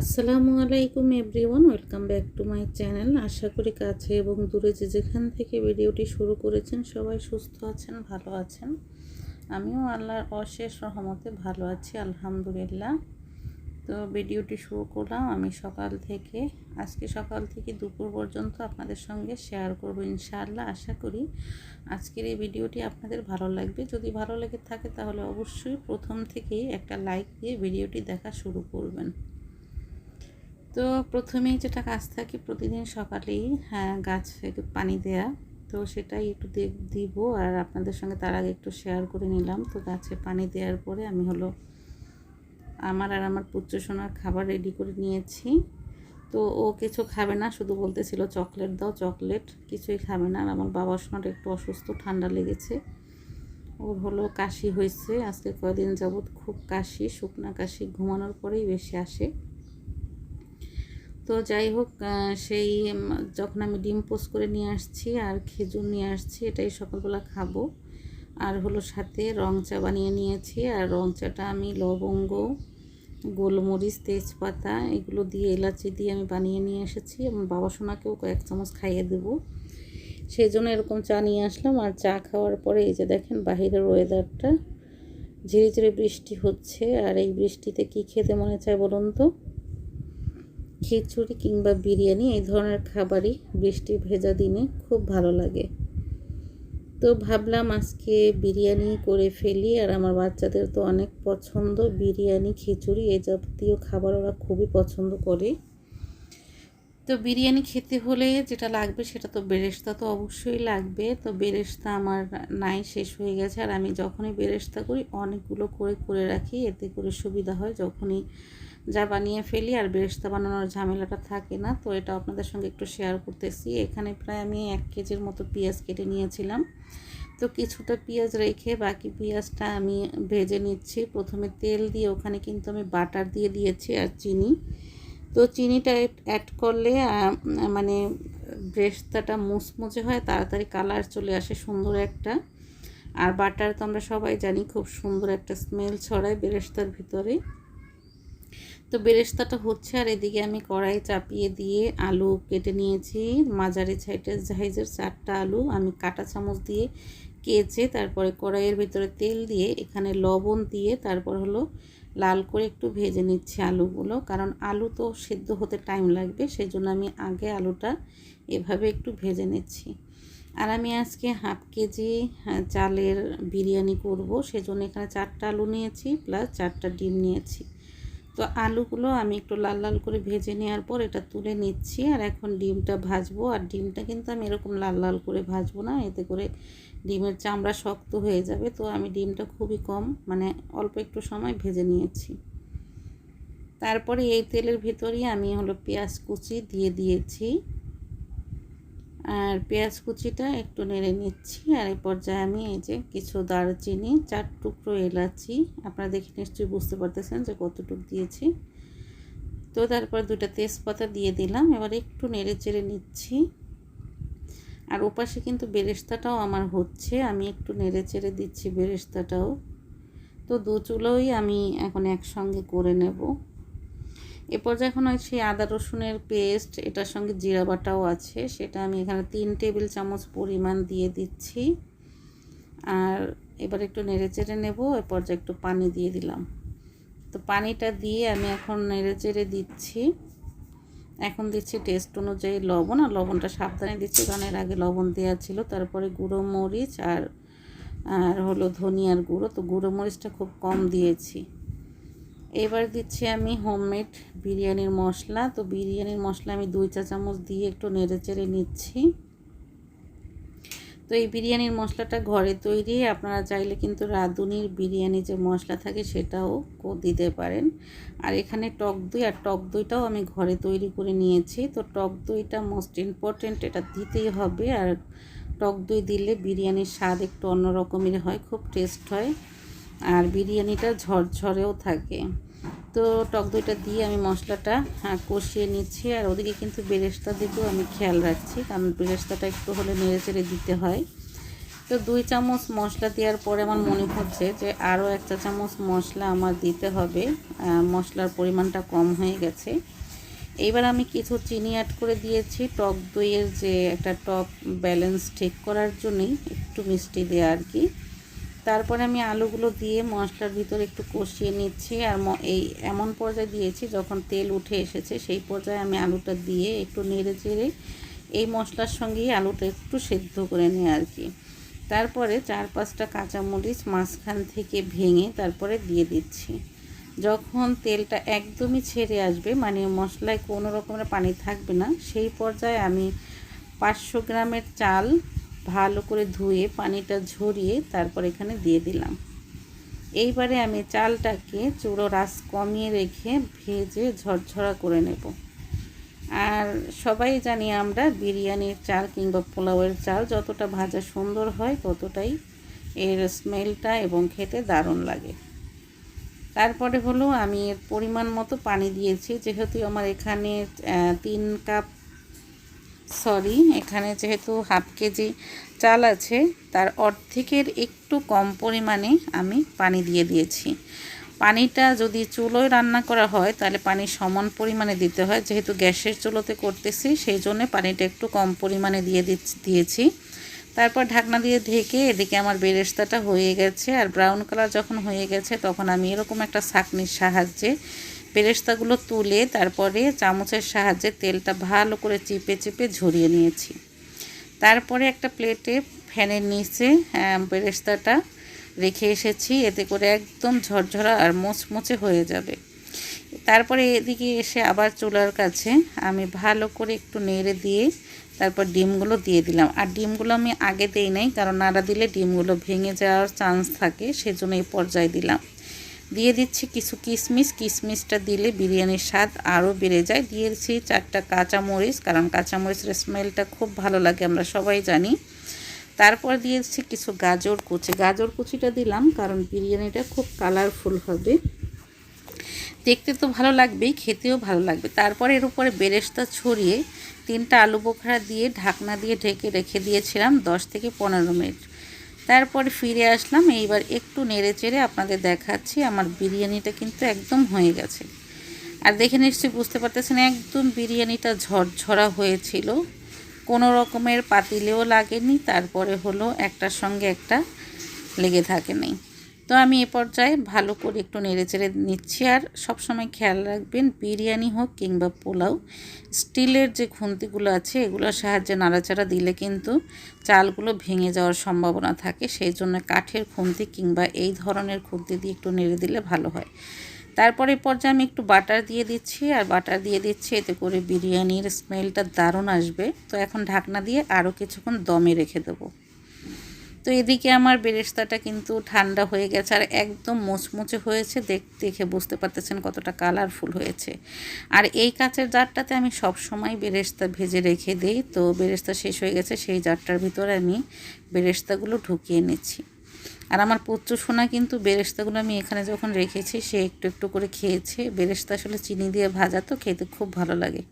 আসসালামু আলাইকুম everyone, welcome back to my channel. আশা করি কাছে এবং দূরে যে যেখান থেকে ভিডিওটি শুরু করেছেন সবাই সুস্থ আছেন, ভালো আছেন। আমিও আল্লাহর অশেষ রহমতে ভালো আছি, আলহামদুলিল্লাহ। তো ভিডিওটি শুরু করলাম আমি সকাল থেকে। আজকে সকাল থেকে দুপুর পর্যন্ত আপনাদের সঙ্গে শেয়ার করব ইনশাআল্লাহ। আশা করি আজকের এই ভিডিওটি আপনাদের ভালো লাগবে। যদি ভালো লেগে থাকে তাহলে অবশ্যই প্রথম থেকেই একটা লাইক দিয়ে ভিডিওটি দেখা শুরু করবেন। তো প্রথমেই যেটা কাজ থাকে প্রতিদিন সকালেই হ্যাঁ গাছ একটু পানি দেয়া। তো সেটাই একটু দিব আর আপনাদের সঙ্গে তার আগে একটু শেয়ার করে নিলাম। তো গাছে পানি দেওয়ার পরে আমি হলো আমার আর আমার পুত্র সোনার খাবার রেডি করে নিয়েছি। তো ও কিছু খাবে না, শুধু বলতেছিল চকলেট দাও চকলেট কিছুই খাবে না। আর আমার বাবার সোনার একটু অসুস্থ, ঠান্ডা লেগেছে। ওর হলো কাশি হয়েছে। আজকে কয়দিন যাবৎ খুব কাশি, শুকনা কাশি, ঘুমানোর পরেই বেশি আসে। তো যাই হোক সেই যখন আমি ডিম পোস্ট করে নিয়ে আসছি আর খেজুর নিয়ে আসছি, এটাই সকালবেলা খাব। আর হলো সাথে রং চা বানিয়ে নিয়েছি। আর রং চাটা আমি লবঙ্গ, গোলমরিচ, তেজপাতা, এগুলো দিয়ে এলাচি দিয়ে আমি বানিয়ে নিয়ে এসেছি। আমার বাবা সোনাকেও কয়েক চামচ খাইয়ে দেবো। সেই জন্য এরকম চা নিয়ে আসলাম। আর চা খাওয়ার পরে এই যে দেখেন বাহিরের ওয়েদারটা ঝিরে ঝিরে বৃষ্টি হচ্ছে। আর এই বৃষ্টিতে কি খেতে মনে চায় বলুন তো? খিচুড়ি কিংবা বিরিয়ানি এই ধরনের খাবারই বৃষ্টি ভেজা দিনে খুব ভালো লাগে। তো ভাবলাম আজকে বিরিয়ানি করে ফেলি আর আমার বাচ্চাদের তো অনেক পছন্দ বিরিয়ানি, খিচুড়ি এ জাতীয় খাবার ওরা খুবই পছন্দ করে। তো বিরিয়ানি খেতে হলে যেটা লাগবে সেটা তো বেরেস্তা তো অবশ্যই লাগবে। তো বেরেস্তা আমার নাই, শেষ হয়ে গেছে আর আমি যখনই বেরেস্তা করি অনেকগুলো করে করে রাখি, এতে করে সুবিধা হয় যখনই যা বানিয়ে ফেলি আর বেরেস্তা বানানোর ঝামেলাটা থাকে না, তো এটা আপনাদের সঙ্গে একটু শেয়ার করতেছি। এখানে প্রায় আমি এক কেজির মতো পেঁয়াজ কেটে নিয়েছিলাম। তো কিছুটা পেঁয়াজ রেখে বাকি পেঁয়াজটা আমি ভেজে নিচ্ছি। প্রথমে তেল দিয়ে ওখানে কিন্তু আমি বাটার দিয়ে দিয়েছি আর চিনি। তো চিনিটা অ্যাড করলে মানে ব্রেস্তাটা মুচমুচে হয়, তাড়াতাড়ি কালার চলে আসে সুন্দর একটা। আর বাটার তো আমরা সবাই জানি খুব সুন্দর একটা স্মেল ছড়ায় বেরেস্তার ভিতরে। তো বেরেস্তাটা হচ্ছে আর এদিকে আমি কড়াই চাপিয়ে দিয়ে আলু কেটে নিয়েছি। মাঝারি সাইডের সাইজের চারটা আলু আমি কাটা চামচ দিয়ে কেচে তারপরে কড়াইয়ের ভিতরে তেল দিয়ে এখানে লবণ দিয়ে তারপর হলো লাল করে একটু ভেজে নিচ্ছি আলুগুলো। কারণ আলু তো সেদ্ধ হতে টাইম লাগবে সেই জন্য আমি আগে আলুটা এভাবে একটু ভেজে নিচ্ছি। আর আমি আজকে হাফ কেজি হ্যাঁ, চালের বিরিয়ানি করব সেজন্য এখানে চারটা আলু নিয়েছি প্লাস চারটা ডিম নিয়েছি। তো আলুগুলো আমি একটু লাল লাল করে ভেজে নেওয়ার পর এটা তুলে নিচ্ছি আর এখন ডিমটা ভাজবো। আর ডিমটা কিন্তু আমি এরকম লাল লাল করে ভাজবো না, এতে করে ডিমের চামড়া শক্ত হয়ে যাবে। তো আমি ডিমটা খুবই কম মানে অল্প একটু সময় ভেজে নিয়েছি। তারপরে এই তেলের ভিতরেই আমি হলো পেঁয়াজ কুচি দিয়ে দিয়েছি। আর পেঁয়াজ কুচিটা একটু নেড়ে নিচ্ছি। আর এই পর্যায়ে আমি এই যে কিছু দারচিনি, চার টুকরো এলাচি, আপনারা দেখে নিশ্চয়ই বুঝতে পারতেছেন যে কতটুকু দিয়েছি। তো তারপর দুটা তেজপাতা দিয়ে দিলাম, এবার একটু নেড়ে চেড়ে নিচ্ছি। আর ওপাশে কিন্তু বেরেস্তাটাও আমার হচ্ছে, আমি একটু নেড়ে চেড়ে দিচ্ছি বেরেস্তাটাও। তো দু চুলোই আমি এখন একসঙ্গে করে নেব। এরপর যখন ওই সেই আদা রসুনের পেস্ট এটার সঙ্গে জিরা বাটাও আছে। সেটা আমি এখানে তিন টেবিল চামচ পরিমাণ দিয়ে দিচ্ছি। আর এবার একটু নেড়ে চেড়ে নেব এরপর যে একটু পানি দিয়ে দিলাম। তো পানিটা দিয়ে আমি এখন নেড়ে চেড়ে দিচ্ছি। এখন দিচ্ছি টেস্ট অনুযায়ী লবণ, আর লবণটা সাবধানে দিচ্ছি, কারণ এর আগে লবণ দেওয়া ছিল, তারপরে গুঁড়ো মরিচ আর আর হলো ধনিয়ার গুঁড়ো। তো গুঁড়ো মরিচটা খুব কম দিয়েছি। এবার দিচ্ছি আমি হোমমেড বিরিয়ানির মশলা। তো বিরিয়ানির মশলা আমি দুই চা চামচ দিয়ে একটু নেড়ে চেড়ে নিচ্ছি। তো এই বিরিয়ানির মশলাটা ঘরে তৈরি। আপনারা চাইলে কিন্তু রাঁধুনির বিরিয়ানি যে মশলা থাকে সেটাও দিতে পারেন। আর এখানে টক দই আর টক দইটাও আমি ঘরে তৈরি করে নিয়েছি। তো টক দইটা মোস্ট ইম্পর্টেন্ট এটা দিতেই হবে। আর টক দই দিলে বিরিয়ানির স্বাদ একটু অন্যরকমের হয়, খুব টেস্ট হয়। আর বিরিয়ানিটা ঝরঝরেও থাকে। তো টক দইটা দিয়ে আমি মশলাটা কষিয়ে নিচ্ছি। আর ওদিকে কিন্তু বেরেস্তা দিতেও আমি খেয়াল রাখছি, কারণ বেরেস্তাটা একটু হলে নেড়ে চেড়ে দিতে হয়। তো দুই চামচ মশলা দেওয়ার পরে আমার মনে হচ্ছে যে আরও এক চা চামচ মশলা আমার দিতে হবে। মশলার পরিমাণটা কম হয়ে গেছে। এইবার আমি কিছু চিনি অ্যাড করে দিয়েছি। টক দইয়ের যে একটা টক ব্যালেন্স ঠিক করার জন্যই একটু মিষ্টি দেওয়া আর কি। তারপরে আমি আলুগুলো দিয়ে মশলার ভিতরে একটু কষিয়ে নিচ্ছি আর এই এমন পর্যায়ে দিয়েছি যখন তেল উঠে এসেছে, সেই পর্যায়ে আমি আলুটা দিয়ে একটু নেড়ে চেড়ে এই মশলার সঙ্গেই আলুটা একটু সেদ্ধ করে নিই আর কি। তারপরে চার পাঁচটা কাঁচামরিচ মাঝখান থেকে ভেঙে তারপরে দিয়ে দিচ্ছি। যখন তেলটা একদমই ছেড়ে আসবে মানে মশলায় কোনো রকমের পানি থাকবে না, সেই পর্যায়ে আমি পাঁচশো গ্রামের চাল ভালো করে ধুয়ে পানিটা ঝরিয়ে তারপর এখানে দিয়ে দিলাম। এইবারে আমি চালটাকে চুড়ো রাস কমিয়ে রেখে ভেজে ঝরঝরা করে নেব। আর সবাই জানি আমরা বিরিয়ানির চাল কিংবা পোলাওয়ের চাল যতটা ভাজা সুন্দর হয় ততটাই এর স্মেলটা এবং খেতে দারুণ লাগে। তারপরে হলো আমি এর পরিমাণ মতো পানি দিয়েছি, যেহেতু আমার এখানে তিন কাপ সরি এখানে যেহেতু হাফ কেজি চাল আছে, তার অর্ধেকের একটু কম পরিমাণে আমি পানি দিয়ে দিয়েছি। পানিটা যদি চুলোয় রান্না করা হয়, তাহলে পানি সমান পরিমাণে দিতে হয়। যেহেতু গ্যাসের চুলোতে করতেছি, সেই জন্য পানিটা একটু কম পরিমাণে দিয়ে দিয়েছি। তারপর ঢাকনা দিয়ে ঢেকে এদিকে আমার বেরেস্তাটা হয়ে গেছে। আর ব্রাউন কালার যখন হয়ে গেছে, তখন আমি এরকম একটা ছাঁকনির সাহায্যে বেরেস্তাগুলো তুলে তারপরে চামচের সাহায্যে তেলটা ভালো করে চিপে চিপে ঝরিয়ে নিয়েছি। তারপরে একটা প্লেটে ফ্যানের নিচে আহ, বেরেস্তাটা রেখে এসেছি। এতে করে একদম ঝরঝরা আর মোচমোচে হয়ে যাবে। তারপরে এদিকে এসে আবার চুলার কাছে আমি ভালো করে একটু নেড়ে দিয়ে তারপর ডিমগুলো দিয়ে দিলাম। আর ডিমগুলো আমি আগে দেই নাই কারণ নাড়া দিলে ডিমগুলো ভেঙে যাওয়ার চান্স থাকে সেজন্য এই পর্যায়ে দিলাম। দিয়ে দিচ্ছি কিছু কিশমিশ কিশমিশটা দিলে বিরিয়ানির স্বাদ আরও বেড়ে যায়। দিয়েছি চারটা কাঁচামরিচ, কারণ কাঁচামরিচের স্মেলটা খুব ভালো লাগে, আমরা সবাই জানি। তারপর দিয়েছি কিছু গাজর কুচি। গাজর কুচিটা দিলাম, কারণ বিরিয়ানিটা খুব কালারফুল হবে। দেখতে তো ভালো লাগবেই, খেতেও ভালো লাগবে। তারপর এর উপরে বেরেস্তা ছড়িয়ে তিনটা আলু বোখরা দিয়ে ঢাকনা দিয়ে ঢেকে রেখে দিয়েছিলাম দশ থেকে পনেরো মিনিট। তারপরে ফিরে আসলাম, এইবার একটু নেড়ে চেড়ে আপনাদের দেখাচ্ছি, আমার বিরিয়ানিটা কিন্তু একদম হয়ে গেছে। আর দেখে নিশ্চয়ই বুঝতে পারতেছেন, একদম বিরিয়ানিটা ঝরঝরা হয়েছিল। কোনো রকমের পাতিলেও লাগেনি, তারপরে হলো একটার সঙ্গে একটা লেগে থাকে নেই। তো আমি এ পর্যায়ে ভালো করে একটু নেড়ে চেড়ে নিচ্ছি আর সবসময় খেয়াল রাখবেন বিরিয়ানি হোক কিংবা পোলাও, স্টিলের যে খুন্তিগুলো আছে এগুলোর সাহায্যে নাড়াচাড়া দিলে কিন্তু চালগুলো ভেঙে যাওয়ার সম্ভাবনা থাকে। সেই জন্য কাঠের খুন্তি কিংবা এই ধরনের খুন্তি দিয়ে একটু নেড়ে দিলে ভালো হয়। তারপরে পর্যায়ে আমি একটু বাটার দিয়ে দিচ্ছি আর বাটার দিয়ে দিচ্ছি, এতে করে বিরিয়ানির স্মেলটা দারুণ আসবে। তো এখন ঢাকনা দিয়ে আরও কিছুক্ষণ দমে রেখে দেবো। তো এদিকে আমার বেরেস্তাটা কিন্তু ঠান্ডা হয়ে গেছে আর একদম মুচমুচে হয়েছে। দেখ, দেখে বুঝতে পারতেছেন কতটা কালারফুল হয়েছে। আর এই কাচের জারটাতে আমি সব সময় বেরেস্তা ভেজে রেখে দিই। তো বেরেস্তা শেষ হয়ে গেছে, সেই জারটার ভিতরে আমি বেরেস্তাগুলো ঢুকিয়ে নিচ্ছি আর আমার পুত্র সোনা কিন্তু বেরেস্তাগুলো আমি এখানে যখন রেখেছি, সে একটু একটু করে খেয়েছে। বেরেস্তা আসলে চিনি দিয়ে ভাজা, তো খেতে খুব ভালো লাগে।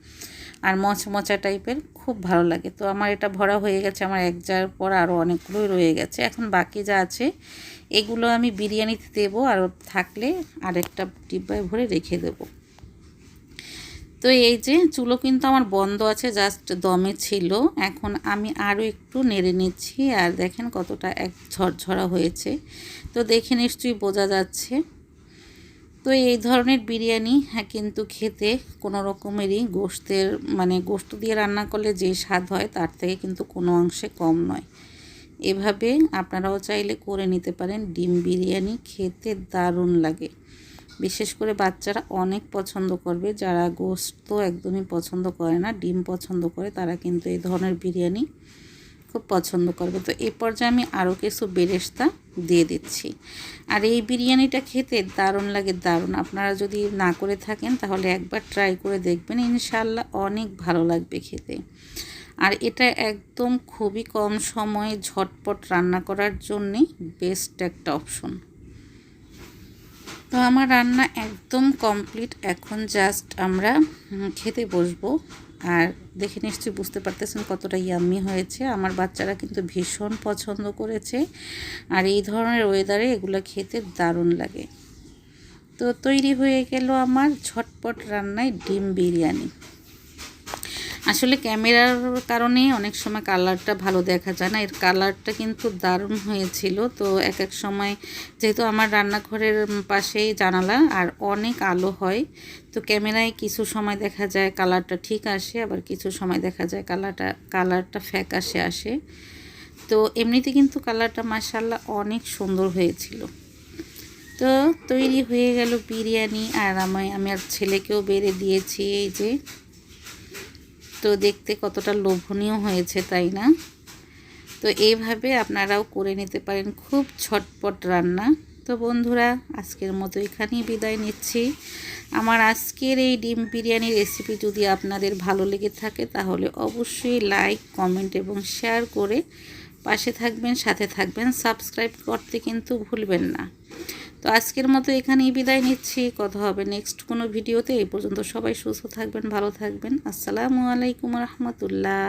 আর মচমচা টাইপের, খুব ভালো লাগে। তো আমার এটা ভরা হয়ে গেছে, আমার এক যার পর আরও অনেকগুলোই রয়ে গেছে। এখন বাকি যা আছে, এগুলো আমি বিরিয়ানিতে দেবো আর থাকলে আরেকটা ডিব্বায় ভরে রেখে দেবো। তো এই যে চুলো কিন্তু আমার বন্ধ আছে জাস্ট দমে ছিল। এখন আমি আরও একটু নেড়ে নিচ্ছি আর দেখেন কতটা এক ঝরঝরা হয়েছে। তো দেখে নিশ্চয়ই বোঝা যাচ্ছে। তো এই ধরনের বিরিয়ানি হ্যাঁ কিন্তু খেতে কোনো রকমেরই গোস্তের মানে গোস্ত দিয়ে রান্না করলে যে স্বাদ হয় তার থেকে কিন্তু কোনো অংশে কম নয়। এভাবে আপনারাও চাইলে করে নিতে পারেন, ডিম বিরিয়ানি খেতে দারুণ লাগে। বিশেষ করে বাচ্চারা অনেক পছন্দ করবে, যারা গোস্ত একদমই পছন্দ করে না, ডিম পছন্দ করে, তারা কিন্তু এই ধরনের বিরিয়ানি খুব পছন্দ করবে। তো এই পর্যায়ে আমি আরও কিছু বেরেস্তা দিয়ে দিচ্ছি। আর এই বিরিয়ানিটা খেতে দারুণ লাগে, দারুণ। আপনারা যদি না করে থাকেন, তাহলে একবার ট্রাই করে দেখবেন। ইনশাল্লাহ অনেক ভালো লাগবে খেতে। আর এটা একদম খুবই কম সময়ে ঝটপট রান্না করার জন্যে বেস্ট একটা অপশন তো আমার রান্না একদম কমপ্লিট এখন জাস্ট আমরা খেতে বসবো। আর দেখে নিশ্চয়ই বুঝতে পারতেছেন কতটা ইয়াম্মি হয়েছে। আমার বাচ্চারা কিন্তু ভীষণ পছন্দ করেছে। আর এই ধরনের ওয়েদারে এগুলো খেতে দারুণ লাগে। তো তৈরি হয়ে গেল আমার ঝটপট রান্নায় ডিম বিরিয়ানি। আসলে ক্যামেরার কারণে অনেক সময় কালারটা ভালো দেখা যায় না। এর কালারটা কিন্তু দারুণ হয়েছিল। তো এক এক সময় যেহেতু আমার রান্নাঘরের পাশেই জানালা আর অনেক আলো হয়, তো ক্যামেরায় কিছু সময় দেখা যায় কালারটা ঠিক আসে, আবার কিছু সময় দেখা যায় কালারটা কালারটা ফ্যাকাশে আসে। তো এমনিতে কিন্তু কালারটা মাসাল্লাহ অনেক সুন্দর হয়েছিল। তো তৈরি হয়ে গেল বিরিয়ানি। আর আমায়, আমি আর ছেলেকেও বেড়ে দিয়েছি এই যে তো দেখতে কতটা লোভনীয় হয়েছে, তাই না? তো এইভাবে আপনারাও করে নিতে পারেন, খুব ছটপট রান্না। তো বন্ধুরা, আজকের মতো এখানেই বিদায় নিচ্ছি। আমার আজকের এই ডিম বিরিয়ানি রেসিপি যদি আপনাদের ভালো লেগে থাকে, তাহলে অবশ্যই লাইক কমেন্ট এবং শেয়ার করে পাশে থাকবেন, সাথে থাকবেন। সাবস্ক্রাইব করতে কিন্তু ভুলবেন না। তো আজকের মতো এখানেই বিদায় নিচ্ছি। কথা হবে নেক্সট কোনো ভিডিওতে। এই পর্যন্ত সবাই সুস্থ থাকবেন, ভালো থাকবেন। আসসালামু আলাইকুম রহমতুল্লাহ।